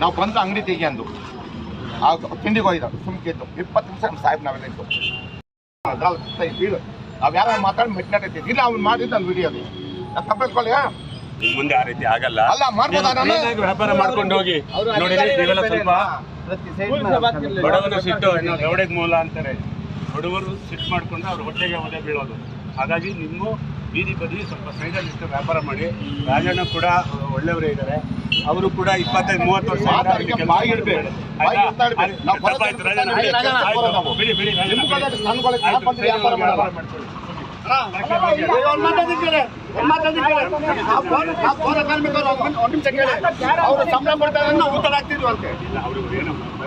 ನಾವು ಬಂದ ಅಂಗಡಿ ತೆಗಿ ಅಂದು. ಆ ತಿಂಡಿಗೆ ಹೋಗಿದ್ದ. ಸುಮ್ಕಿದ್ದು ಇಪ್ಪತ್ತು ನಿಮಿಷ ಸಾಹೇಬ್ ನಾವೆಲ್ಲ ಇದ್ದು. ಬೀಳು ನಾವ್ ಯಾರ ಮಾತಾಡಿ ಮೆಟ್ನಾಟೈತಿ ಇಲ್ಲ ಅವ್ನು ಮಾಡಿದ್ದು ವಿಡಿಯೋ ವಿಡಿಯೋದು ತಪ್ಪಿಸ್ಕೊಳ್ಳಿ ಮುಂದೆ ಆ ರೀತಿ ಆಗಲ್ಲ. ಅಲ್ಲ ಮಾಡ್ಬೋದು ನಾನು? ವ್ಯಾಪಾರ ಮಾಡ್ಕೊಂಡು ಹೋಗಿ. ನೋಡಿ ನೀವೆಲ್ಲ ಸ್ವಲ್ಪ ಬಡವನ ಸಿಟ್ಟು ದವಡೆಗೆ ಮೂಲ ಅಂತಾರೆ? ಬಡವರು ಸಿಟ್ಟು ಮಾಡ್ಕೊಂಡು ಅವ್ರ ಹೊಟ್ಟೆಗೆ ಒದೆ ಬೀಳೋದು. ಹಾಗಾಗಿ ನಿಮ್ಮ ಬೀದಿ ಬದಿ ಸ್ವಲ್ಪ ಸೈಡಲ್ಲಿ ಇಷ್ಟು ವ್ಯಾಪಾರ ಮಾಡಿ ರಾಜಣ್ಣ ಕೂಡ ಒಳ್ಳೆಯವರೇ ಇದ್ದಾರೆ ಅವರು ಕೂಡ ಇಪ್ಪತ್ತೈದು ಮೂವತ್ತು ವರ್ಷ ನಾವು ನಾವು. ಅವರು ಸಂಬಳ ಕೊಡ್ತಾರೆ ನಾವು ಉತ್ತರ ಆಗ್ತಿದ್ವಿ ಅಂತೆ ಇಲ್ಲ, ಅವ್ರಿಗೆ ಏನೋ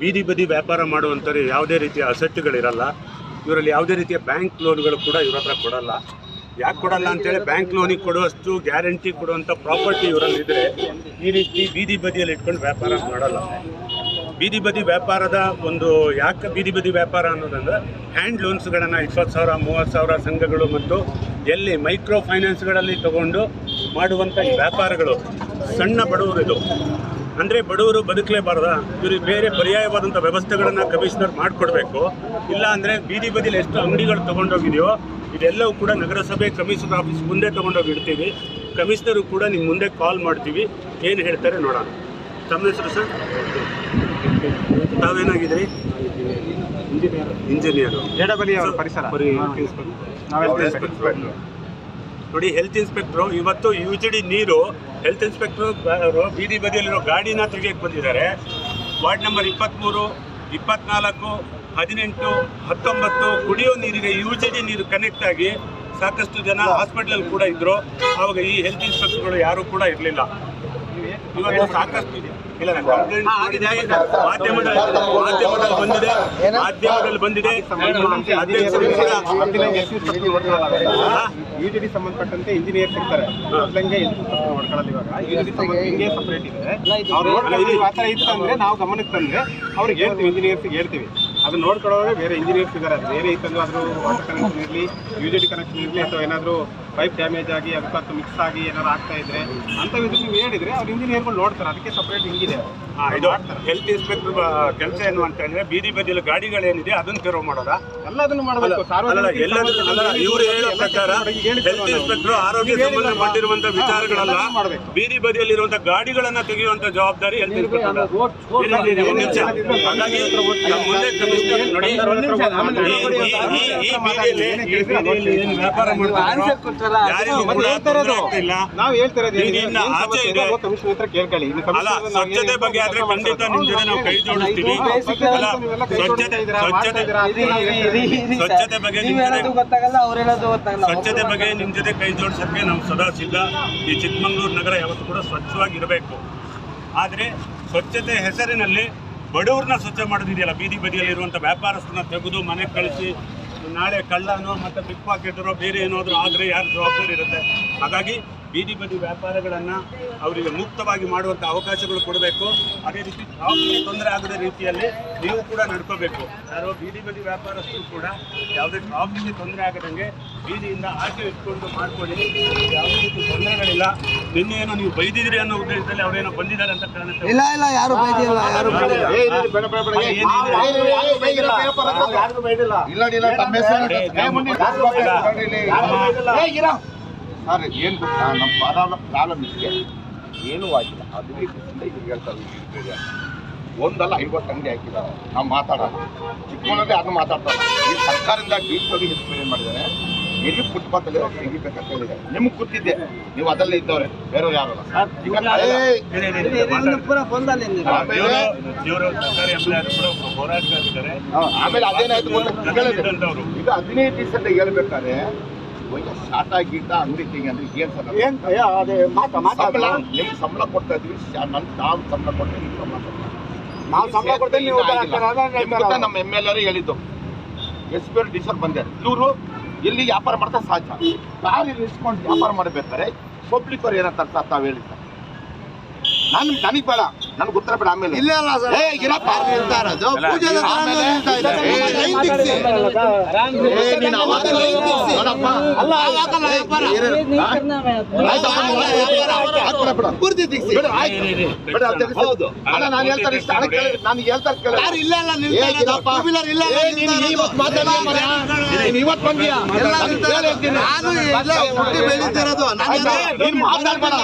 ಬೀದಿ ಬದಿ ವ್ಯಾಪಾರ ಮಾಡುವಂಥವ್ರು ಯಾವುದೇ ರೀತಿಯ ಅಸೆಟ್ಗಳಿರಲ್ಲ. ಇವರಲ್ಲಿ ಯಾವುದೇ ರೀತಿಯ ಬ್ಯಾಂಕ್ ಲೋನ್ಗಳು ಕೂಡ ಇವ್ರ ಹತ್ರ ಕೊಡಲ್ಲ. ಯಾಕೆ ಕೊಡಲ್ಲ ಅಂತೇಳಿ ಬ್ಯಾಂಕ್ ಲೋನಿಗೆ ಕೊಡುವಷ್ಟು ಗ್ಯಾರಂಟಿ ಕೊಡುವಂಥ ಪ್ರಾಪರ್ಟಿ ಇವರಲ್ಲಿ ಇದ್ರೆ ಈ ರೀತಿ ಬೀದಿ ಬದಿಯಲ್ಲಿ ಇಟ್ಕೊಂಡು ವ್ಯಾಪಾರ ಮಾಡಲ್ಲ. ಬೀದಿ ಬದಿ ವ್ಯಾಪಾರದ ಒಂದು ಯಾಕೆ ಬೀದಿ ಬದಿ ವ್ಯಾಪಾರ ಅನ್ನೋದಂದ್ರೆ ಹ್ಯಾಂಡ್ ಲೋನ್ಸ್ಗಳನ್ನು ಇಪ್ಪತ್ತು ಸಾವಿರ, ಮೂವತ್ತು ಸಾವಿರ ಸಂಘಗಳು ಮತ್ತು ಎಲ್ಲಿ ಮೈಕ್ರೋ ಫೈನಾನ್ಸ್ಗಳಲ್ಲಿ ತಗೊಂಡು ಮಾಡುವಂಥ ಈ ವ್ಯಾಪಾರಗಳು ಸಣ್ಣ ಬಡವರು ಇದು ಅಂದರೆ ಬಡವರು ಬದುಕಲೇಬಾರ್ದ? ಇವ್ರಿಗೆ ಬೇರೆ ಪರ್ಯಾಯವಾದಂಥ ವ್ಯವಸ್ಥೆಗಳನ್ನು ಕಮಿಷನರ್ ಮಾಡಿಕೊಡ್ಬೇಕು. ಇಲ್ಲ ಅಂದರೆ ಬೀದಿ ಬದಿಲಿ ಎಷ್ಟು ಅಂಗಡಿಗಳು ತೊಗೊಂಡೋಗಿದೆಯೋ ಇದೆಲ್ಲವೂ ಕೂಡ ನಗರಸಭೆ ಕಮಿಷನರ್ ಆಫೀಸ್ ಮುಂದೆ ತೊಗೊಂಡೋಗಿ ಇಡ್ತೀವಿ ಕಮಿಷನರು ಕೂಡ ನಿಮ್ಮ ಮುಂದೆ ಕಾಲ್ ಮಾಡ್ತೀವಿ. ಏನು ಹೇಳ್ತಾರೆ ನೋಡೋಣ. ತಮ್ಮ ಹೆಸರು ಸರ್? ತಾವೇನಾಗಿದ್ರಿ ಇಂಜಿನಿಯರು ಅವರ ಪರಿಸರ. ನೋಡಿ ಹೆಲ್ತ್ ಇನ್ಸ್ಪೆಕ್ಟ್ರು ಇವತ್ತು ಯು ಜಿ ಡಿ ನೀರು ಹೆಲ್ತ್ ಇನ್ಸ್ಪೆಕ್ಟ್ರು ಬೀದಿ ಬದಿಯಲ್ಲಿರೋ ಗಾಡಿನ ತೆಗೆಯಕ್ಕೆ ಬಂದಿದ್ದಾರೆ. ವಾರ್ಡ್ ನಂಬರ್ ಇಪ್ಪತ್ತ್ಮೂರು ಇಪ್ಪತ್ನಾಲ್ಕು, ಹದಿನೆಂಟು, ಹತ್ತೊಂಬತ್ತು ಕುಡಿಯೋ ನೀರಿಗೆ ಯು ಜಿ ಡಿ ನೀರು ಕನೆಕ್ಟ್ ಆಗಿ ಸಾಕಷ್ಟು ಜನ ಹಾಸ್ಪಿಟ್ಲಲ್ಲಿ ಕೂಡ ಇದ್ದರು ಆವಾಗ ಈ ಹೆಲ್ತ್ ಇನ್ಸ್ಪೆಕ್ಟರ್ಗಳು ಯಾರೂ ಕೂಡ ಇರಲಿಲ್ಲ. ಇವತ್ತು ಸಾಕಷ್ಟು ಇಲ್ಲ ಮಾಧ್ಯಮದಲ್ಲಿ ಮಾಧ್ಯಮದಲ್ಲಿ ಬಂದಿದೆ. ಮಾಧ್ಯಮದಲ್ಲಿ ಬಂದಿದೆ. ಕೂಡ ಡಿ ಸಂಬಂಧಪಟ್ಟಂತೆ ಇಂಜಿನಿಯರ್ಸ್ ಇರ್ತಾರೆ. ಮೊದಲಂಗೆ ನೋಡ್ಕೊಳ್ಳೋದು ಇವಾಗ. ಸಪ್ರೇಟ್ ಹಿಂಗೆ ಸಪರೇಟ್ ಇದೆ. ಆ ಥರ ಇತ್ತು ಅಂದ್ರೆ ನಾವು ಗಮನಕ್ಕೆ ತಂದ್ರೆ ಅವ್ರಿಗೆ ಹೇಳ್ತೀವಿ ಇಂಜಿನಿಯರ್ಸ್ ಹೇಳ್ತೀವಿ. ಅದು ನೋಡ್ಕೊಳ್ಳೋರು ಬೇರೆ ಇಂಜಿನಿಯರ್ಸ್ ಇದ್ದಾರೆ. ಬೇರೆ ಇತ್ತಂದ್ರೆ ಅದ್ರ ವಾಟರ್ ಕನೆಕ್ಷನ್ ಇರಲಿ ಯು ಜಿ ಡಿ ಕನೆಕ್ಷನ್ ಇರಲಿ ಅಥವಾ ಏನಾದರೂ ಪೈಪ್ ಡ್ಯಾಮೇಜ್ ಆಗಿ ಅದಕ್ಕೆ ಮಿಕ್ಸ್ ಆಗಿ ಏನಾರು ಆಗ್ತಾ ಇದ್ರೆ ಅಂತ ನೀವು ಹೇಳಿದ್ರೆ ಅವ್ರು ಇಂಜಿನಿಯರ್ಗಳು ನೋಡ್ತಾರೆ ಅದಕ್ಕೆ ಸಪ್ರೇಟ್ ಹಿಂಗಿದೆ ಇದು ಹೆಲ್ತ್ ಇನ್ಸ್ಪೆಕ್ಟರ್ ಕೆಲಸ ಏನು ಅಂತ ಹೇಳಿದ್ರೆ ಬೀದಿ ಬದಿಯಲ್ಲಿ ಗಾಡಿಗಳೇನಿದೆ ಅದನ್ನ ತೆರವು ಮಾಡೋದಾ ಎಲ್ಲದನ್ನು ಮಾಡಬೇಕು ಇವರು ಹೇಳೋ ಪ್ರಕಾರ ಹೆಲ್ತ್ ಇನ್ಸ್ಪೆಕ್ಟರ್ ಆರೋಗ್ಯ ಸಂಬಂಧಪಟ್ಟಿರುವಂತ ವಿಚಾರಗಳನ್ನ ಬೀದಿ ಬೀದಿ ಬದಿಯಲ್ಲಿರುವಂತ ಗಾಡಿಗಳನ್ನ ತೆಗೆಯುವಂತ ಜವಾಬ್ದಾರಿ ಹೆಲ್ತ್ ಇನ್ಸ್ಪೆಕ್ಟರ್ ಹಾಗಾಗಿ ಮುಂದೆ ಕಮಿಷನರ್ ನೋಡಿ ಈ- ಬೀದಿಯಲ್ಲಿ ವ್ಯಾಪಾರ ಮಾಡ್ತಾರೋ ನಾವು ಹತ್ರ ಕೇಳ್ಕೊಳ್ಳಿ. ಅಲ್ಲ ಸ್ವಚ್ಛತೆ ಬಗ್ಗೆ ಆದ್ರೆ ಖಂಡಿತ ನಿಮ್ ಜೊತೆ ನಾವು ಕೈ ಜೋಡಿಸ್ತೀವಿ. ಅಲ್ಲ ಸ್ವಚ್ಛತೆ ಸ್ವಚ್ಛತೆ ಸ್ವಚ್ಛತೆ ಬಗ್ಗೆ ನಿಮ್ ಜೊತೆ ಸ್ವಚ್ಛತೆ ಬಗ್ಗೆ ನಿಮ್ ಜೊತೆ ಕೈ ಜೋಡಿಸೋಕ್ಕೆ ನಾವು ಸದಾ ಸಿದ್ಧ ಈ ಚಿಕ್ಕಮಂಗ್ಳೂರ್ ನಗರ ಯಾವತ್ತು ಕೂಡ ಸ್ವಚ್ಛವಾಗಿರಬೇಕು. ಆದ್ರೆ ಸ್ವಚ್ಛತೆ ಹೆಸರಿನಲ್ಲಿ ಬಡವ್ರನ್ನ ಸ್ವಚ್ಛ ಮಾಡೋದಿದೆಯಲ್ಲ? ಬೀದಿ ಬದಿಯಲ್ಲಿರುವಂಥ ವ್ಯಾಪಾರಸ್ಥರನ್ನ ತೆಗೆದು ಮನೆಗೆ ಕಳಿಸಿ ನಾಳೆ ಕಳ್ಳನೋ ಮತ್ತು ಪಿಕ್ ಪಾಕೆಟರೋ ಬೇರೆ ಏನಾದರೂ ಆದರೆ ಯಾರು ಜವಾಬ್ದಾರಿ ಇರುತ್ತೆ? ಹಾಗಾಗಿ ಬೀದಿ ಬದಿ ವ್ಯಾಪಾರಗಳನ್ನು ಅವರಿಗೆ ಮುಕ್ತವಾಗಿ ಮಾಡುವಂಥ ಅವಕಾಶಗಳು ಕೊಡಬೇಕು. ಅದೇ ರೀತಿ ಯಾವುದೇ ತೊಂದರೆ ಆಗದ ರೀತಿಯಲ್ಲಿ ನೀವು ಕೂಡ ನಡ್ಕೋಬೇಕು. ಯಾರೋ ಬೀದಿ ಬದಿ ವ್ಯಾಪಾರಸ್ಥರು ಕೂಡ ಯಾವುದೇ ಟ್ರಾಫಿಕ್ಗೆ ತೊಂದರೆ ಆಗದಂಗೆ ಬೀದಿಯಿಂದ ಆಚೆ ಇಟ್ಕೊಂಡು ಮಾಡ್ಕೊಳ್ಳಿ. ಯಾವುದೇ ರೀತಿ ತೊಂದರೆಗಳಿಲ್ಲ. ನಿನ್ನೆ ಏನೋ ನೀವು ಬೈದಿದ್ರಿ ಅನ್ನೋ ಉದ್ದೇಶದಲ್ಲಿ ಅವರೇನೋ ಬಂದಿದ್ದಾರೆ ಅಂತ ಕಾಣುತ್ತೆ ಇಲ್ಲ ಇಲ್ಲ ಯಾರು ಬೈದಿಲ್ಲ ಯಾರು ಬೈದಿಲ್ಲ. ಬೇಡ, ಏ, ಇಲ್ಲ ಇಲ್ಲ ತಮ್ಮ ಹೆಸರು. ಸರ್ ಏನು ಗೊತ್ತಾ? ನಮ್ಮ ಪ್ರಾಬ್ಲಮ್ ಪ್ರಾಬ್ಲಮ್ ಇದೆ ಏನೂ ಆಗಿಲ್ಲ. ಹದಿನೈದು ದಿವಸದಿಂದ ಹೇಳ್ತಾರೆ ಇವ್ರು. ಒಂದಲ್ಲ ಐವತ್ತು ಅಂಗಡಿ ಹಾಕಿದ್ದಾರೆ. ನಾವು ಮಾತಾಡೋಣ ಚಿಕ್ಕಮಗಳೂರಲ್ಲಿ ಅದು ಮಾತಾಡ್ತಾರೆ ಈ ಸರ್ಕಾರದಿಂದ ಡೀಪ್ ಎಕ್ಸ್ಪ್ಲೇನ್ ಮಾಡಿದ್ದಾರೆ. ಎಲ್ಲಿ ಹೋಗಿ ತೆಗಿಬೇಕಂತ ಹೇಳಿದ್ದಾರೆ ನಿಮ್ಗೆ ಗೊತ್ತಿದ್ದೆ. ನೀವು ಅದಲ್ಲೇ ಇದ್ದವ್ರೆ ಬೇರೆಯವ್ರು ಯಾರು ಅಲ್ಲ. ಆಮೇಲೆ ಅದೇನಾಯ್ತು. ಈಗ ಹದಿನೈದು ದಿವಸ ಹೇಳ್ಬೇಕಾದ್ರೆ ಶಾಟ ಗೀಟ ಅಂಗಡಿ ತಿಂಗ್ ಅಂದ್ರೆ ಏನ್ ಸರ್ ಏನ್ ಅಯ್ಯೋ, ಅದೇ ಮಾತಾ ಮಾತಾ ಸಂಬಳ ನಿಮ್ಗೆ ಸಂಬಳ ಕೊಡ್ತಾ ಇದೀವಿ ನನ್ ನಾವು ಸಂಬಳ ಕೊಡ್ತೀವಿ ನೀವು ಸಂಬಳ ಕೊಡ್ತೀವಿ. ನಾವು ಸಂಬಳ ಕೊಡ್ತೇವೆ. ನಮ್ಮ ಎಂ ಎಲ್ ಎ ಹೇಳಿದ್ದು. ಎಸ್ ಪಿ ಡಿಸರ್ ಬಂದೆ. ಇವರು ಇಲ್ಲಿ ವ್ಯಾಪಾರ ಮಾಡ್ತಾ ಸಾಧ್ಯ? ಲಾರಿ ಇಸ್ಕೊಂಡು ವ್ಯಾಪಾರ ಮಾಡಬೇಕಾದ್ರೆ ಪಬ್ಲಿಕ್ ಅವ್ರು ಏನಂತ ತಾವು ಹೇಳಿ ಸರ್. ನಾನು ನನಗೆ ಬೇಡ. ನನಗೆ ಉತ್ತರ ಬೇಡ ಆಮೇಲೆ ಇಲ್ಲ ಅಲ್ಲ ಸರ್ ಏ, ಇರಪ್ಪ. ಇರೋದು ಪೂಜೆ ಆಮೇಲೆ- ಇದೆ. ಏ, ಲೈನ್ ತಿರ್ಗ್ಸಿ. ಏ, ನೀನು ಅವಾಗ ಲೈನ್ ತಿರ್ಗ್ಸಿ. ನೋಡಪ್ಪ. ಅಲ್ಲ ವ್ಯಾಪಾರ. ಬಿಡು. ಪೂರ್ತಿ. ಬಿಡು, ಆಯ್ತು. ಬಿಡು, ಅದು ಹೌದು ಅಲ್ಲ ನಾನು ಹೇಳ್ತಾರೆ ಇಷ್ಟ ಹಣ ಕೇಳಿ ನಾನು ಹೇಳ್ತಾರೆ ಕೇಳಿ ಯಾರು ಇಲ್ಲ ಅಲ್ಲ ನಿಲ್ತಾ ಏ, ಗಿರಪ್ಪ. ಇಲ್ಲ ಏ, ನೀನು ಇವತ್ತು. ಮಾತಾಡಿ ನೀನು ಇವತ್ತು ಬಂದ್ಯಾ ಎಲ್ಲ. ಹೇಳ್ತೀನಿ. ನಾನು ಇಲ್ಲ ಹುಟ್ಟಿ ಬೆಳೀತಿರೋದು ನಾನು ನೀನು ಮಾತಾಡ್ಬೇಡ